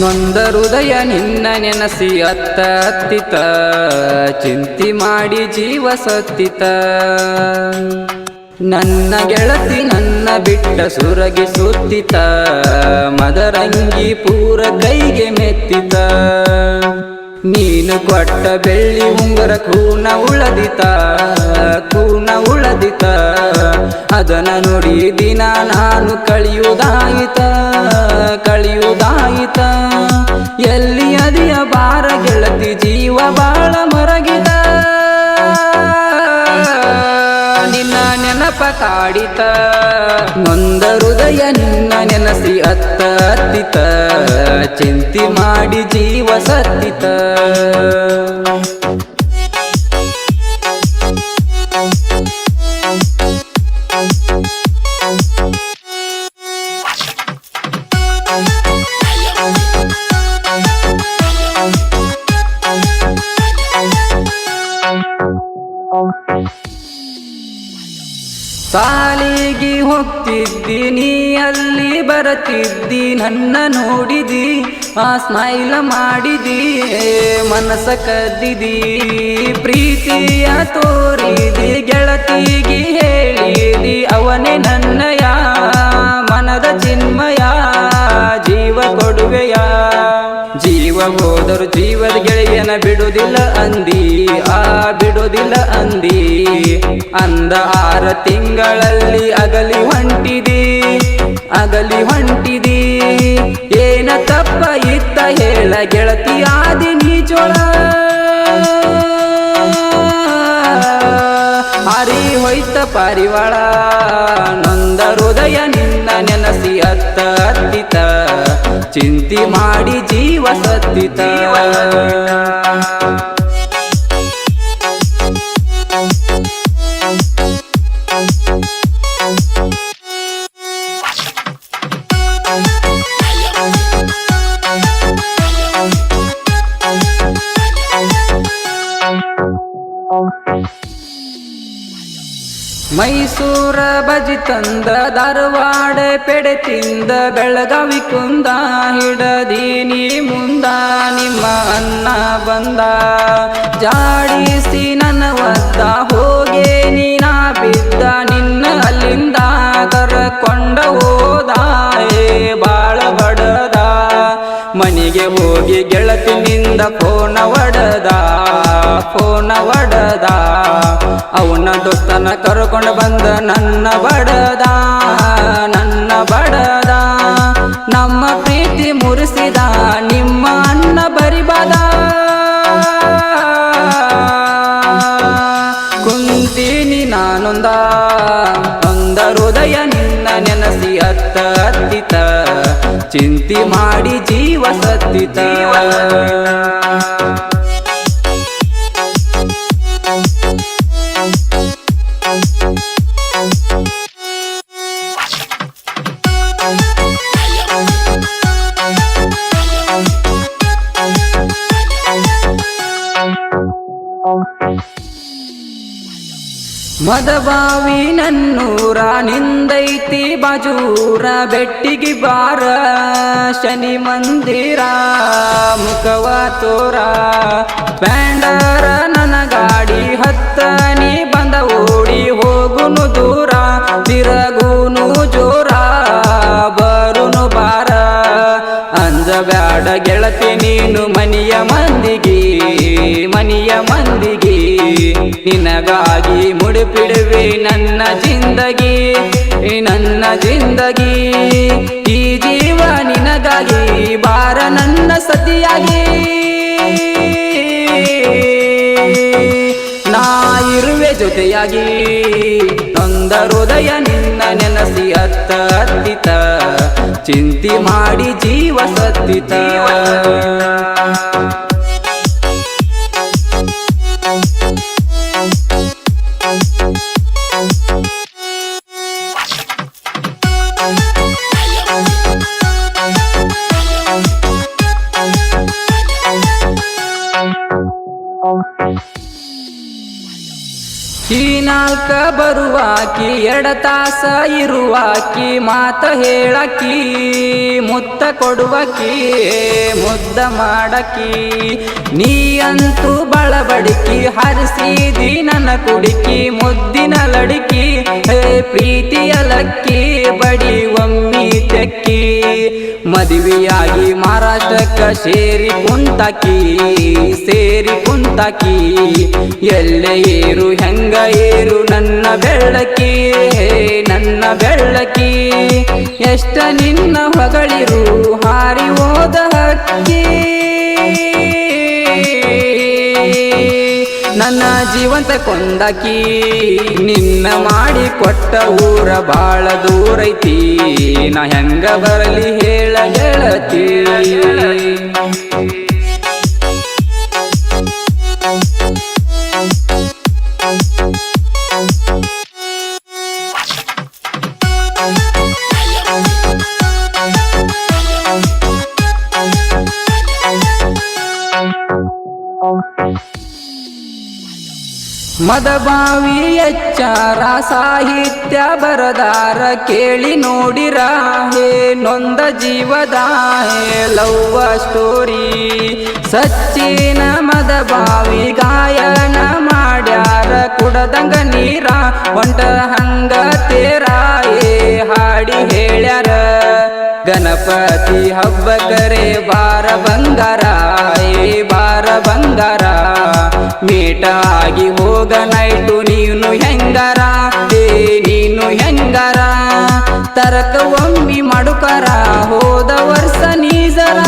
ನೊಂದ ಹೃದಯ ನಿನ್ನ ನೆನಸಿ ಅತ್ತ ಅತ್ತಿತ ಚಿಂತಿ ಮಾಡಿ ಜೀವ ಸತ್ತಿತ ನನ್ನ ಗೆಳತಿ ನನ್ನ ಬಿಟ್ಟ ಸುರಗಿ ಸುತ್ತಿತ ಮದರಂಗಿ ಪೂರ ಕೈಗೆ ಮೆತ್ತಿತ ನೀನು ಕೊಟ್ಟ ಬೆಳ್ಳಿ ಉಂಗುರ ಕೂನ ಉಳದಿತ ಕೂನ ಉಳದಿತ ಅದನ ನೋಡಿ ದಿನ ನಾನು ಕಳಿಯುವುದಾಯಿತ. ಬಾಳ ಮರಗಿದ. ನಿನ್ನ ನೆನಪ ಕಾಡಿತ ನೊಂದ ಹೃದಯ ನಿನ್ನ ನೆನಸಿ ಅತ್ತ ಅತ್ತಿತ. ಚಿಂತಿ ಮಾಡಿ ಜೀವ ಸತ್ತಿತ. ಸಾಲಿಗೆ ನೀ ಅಲ್ಲಿ ಬರತಿದ್ದಿ, ನನ್ನ ನೋಡಿದಿ, ಆ ಸ್ಮೈಲ ಮಾಡಿದಿ ಮನಸ ಕದ್ದಿದಿ, ಪ್ರೀತಿಯ ತೋರಿದಿ, ಗೆಳತಿಗೆ ಹೇಳಿದಿ, ಅವನೇ ನನ್ನಯ ಮನದ ಚಿನ್ಮಯ ಹೋದರು ಜೀವದ ಗೆಳೆಯನ ಬಿಡುವುದಿಲ್ಲ ಅಂದಿ, ಆ ಬಿಡುವುದಿಲ್ಲ ಅಂದಿ. ಅಂದ ಆರ ತಿಂಗಳಲ್ಲಿ ಅಗಲಿ ಹೊಂಟಿದಿ ಅಗಲಿ ಹೊಂಟಿದಿ. ಏನ ತಪ್ಪ ಇತ್ತ ಹೇಳ ಗೆಳತಿ ಆದಿ ನೀಚೋಳ ಹರಿ ಹೋಯ್ತ ಪಾರಿವಾಳ, ನೊಂದ ಹೃದಯ ಚಿಂತಿ ಮಾಡಿ ಜೀವ ಸತ್ತಿತ. ಮೈಸೂರ ಬಜಿ ತಂದ ಧಾರವಾಡ ಪೆಡೆ ತಿಂದ ಬೆಳಗಾವಿ ಕುಂದ ಹಿಡದೀನಿ ಮುಂದ ನಿಮ್ಮ ಅನ್ನ ಬಂದ. ಜಾಡಿಸಿ ನನ್ನ ಒದ್ದ ಹೋಗಿ ನೀನ ಬಿದ್ದ, ನಿನ್ನ ಅಲ್ಲಿಂದ ಕರಕೊಂಡ ಹೋದ. ಬಾಳ ಬಡದ ಮನೆಗೆ ಹೋಗಿ ಗೆಳತಿನಿಂದ ಒಡದ ಫೋನ ಒಡದ. ಅವನ ದೋಸ್ತನ ಕರ್ಕೊಂಡು ಬಂದ ನನ್ನ ಬಡದ ನನ್ನ ಬಡದ. ನಮ್ಮ ಪ್ರೀತಿ ಮುರಿಸಿದ ನಿಮ್ಮ ಅನ್ನ ಬರಿಬದ. ಕುಂತೀನಿ ನಾನೊಂದ ಒಂದ ಹೃದಯ ನಿನ್ನ ನೆನಸಿ ಅತ್ತ ಅತ್ತಿತ ಚಿಂತಿ ಮಾಡಿ ಜೀವ ಸತ್ತಿತ ಮದಬಾವಿ ನನ್ನೂರ ನಿಂದೈತಿ ಬಾಜೂರ ಬೆಟ್ಟಿಗೆ ಬಾರ. ಶನಿ ಮಂದಿರ ಮುಖವ ತೋರ. ಬ್ಯಾಂಡರ ನನ್ನ ಗಾಡಿ ಹತ್ತ ನೀ ಬಂದ ಓಡಿ ಹೋಗುನು ದೂರ. ತಿರಗುನು ಜೋರ, ಬರುನು ಬಾರ ಅಂಜಬ್ಯಾಡ ಗೆಳತಿ ನೀನು ಮನಿಯ ಮಂದಿಗೆ ಮನಿಯ ಮಂದಿಗೆ. ನಿನಗಾಗಿ ಮುಡಿಪಿಡುವೆ ನನ್ನ ಜಿಂದಗಿ ನನ್ನ ಜಿಂದಗಿ. ಈ ಜೀವ ನಿನಗಾಗಿ ಬಾರ ನನ್ನ ಸತಿಯಾಗಿ. ನಾ ಇರುವೆ ಜೊತೆಯಾಗಿ ನೊಂದ ಹೃದಯ ನಿನ್ನ ನೆನಸಿ ಅತ್ತ ಅತ್ತಿತ. ಚಿಂತಿ ಮಾಡಿ ಜೀವ ಸತ್ತಿತ. ಈ ಬರುವಾಕಿ, ಎರಡ ತಾಸ ಇರುವಾಕಿ, ಮಾತ ಹೇಳಕಿ, ಮುತ್ತ ಕೊಡುವಕಿ, ಮುದ್ದ ಮಾಡಕಿ. ನೀ ಅಂತೂ ಬಳಬಡಿಕಿ ಹರಿಸಿದಿ ನನ್ನ ಕುಡಿಕಿ, ಮುದ್ದಿನ ಲಡಿಕಿ, ಹೇ ಪ್ರೀತಿಯ ಲಕ್ಕಿ, ಬಡಿ ಒಮ್ಮಿ ತೆಕ್ಕಿ. ಮದುವೆಯಾಗಿ ಮಹಾರಾಷ್ಟ್ರಕ್ಕ ಸೇರಿ ಕುಂತಕಿ ಸೇರಿ ಕುಂತಕಿ, ಎಲ್ಲೆ ಏರು, ಹೆಂಗ ಏರು, ನನ್ನ ಬೆಳ್ಳಕಿ ನನ್ನ ಬೆಳ್ಳಕಿ ಎಷ್ಟ ನಿನ್ನ ಹೊಗಳಿರು, ಹಾರಿ ಹೋದ ಹಕ್ಕಿ. ನನ್ನ ಜೀವಂತ ಕೊಂದಕಿ, ನಿನ್ನ ಮಾಡಿ ಕೊಟ್ಟ ಊರ ಬಾಳ ದೂರೈತಿ. ನಾ ಹೆಂಗ ಬರಲಿ ಹೇಳ ಗೆಳತಿ ಮದಬಾವಿ ಎಚ್ಚಾರ ಸಾಹಿತ್ಯ ಬರದಾರ ಕೇಳಿ ನೋಡಿರ ಹೇ ನೊಂದ ಜೀವದ ಹೇ ಲವ್ವ ಸ್ಟೋರಿ. ಸಚ್ಚಿನ ಮದಬಾವಿ ಗಾಯನ ಮಾಡ್ಯಾರ ಕುಡದಂಗ ನೀರ, ಒಂಟ ಹಂಗ ತೇರ ಏ ಹಾಡಿ ಹೇಳ್ಯಾರ. ಗಣಪತಿ ಹಬ್ಬ ಕರೆ ಬಾರ ಬಂಗಾರ, ಏ ಬಾರ ಬಂಗಾರ. ಮೀಟ ಆಗಿ ನೀನು ಹೆಂಗಾರ? ಏ ನೀನು ಹೆಂಗಾರ? ತರಕ ಒಮ್ಮಿ ಮಡುಕರ ಹೋದ ವರ್ಷ ನೀಜರ